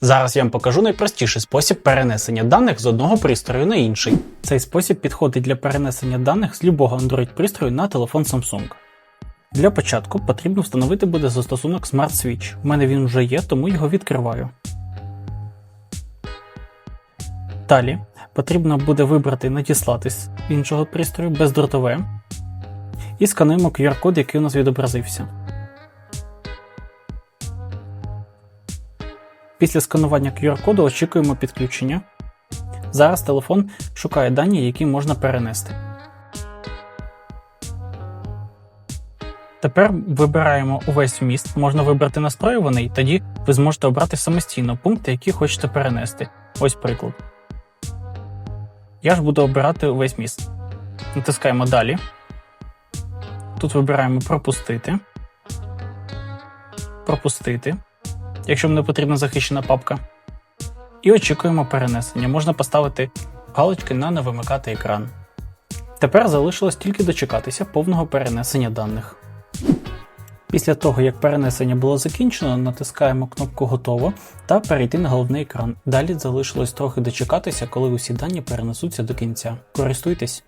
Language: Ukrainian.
Зараз я вам покажу найпростіший спосіб перенесення даних з одного пристрою на інший. Цей спосіб підходить для перенесення даних з любого Android пристрою на телефон Samsung. Для початку потрібно встановити буде застосунок Smart Switch. У мене він вже є, тому його відкриваю. Далі потрібно буде вибрати надіслати з іншого пристрою бездротове і скануємо QR-код, який у нас відобразився. Після сканування QR-коду очікуємо підключення. Зараз телефон шукає дані, які можна перенести. Тепер вибираємо увесь вміст, можна вибрати настроюваний, тоді ви зможете обрати самостійно пункти, які хочете перенести. Ось приклад. Я ж буду обирати увесь міст. Натискаємо далі. Тут вибираємо пропустити. Пропустити. Якщо не потрібна захищена папка. І очікуємо перенесення. Можна поставити галочки на не вимикати екран. Тепер залишилось тільки дочекатися повного перенесення даних. Після того, як перенесення було закінчено, натискаємо кнопку Готово та перейти на головний екран. Далі залишилось трохи дочекатися, коли усі дані перенесуться до кінця. Користуйтесь!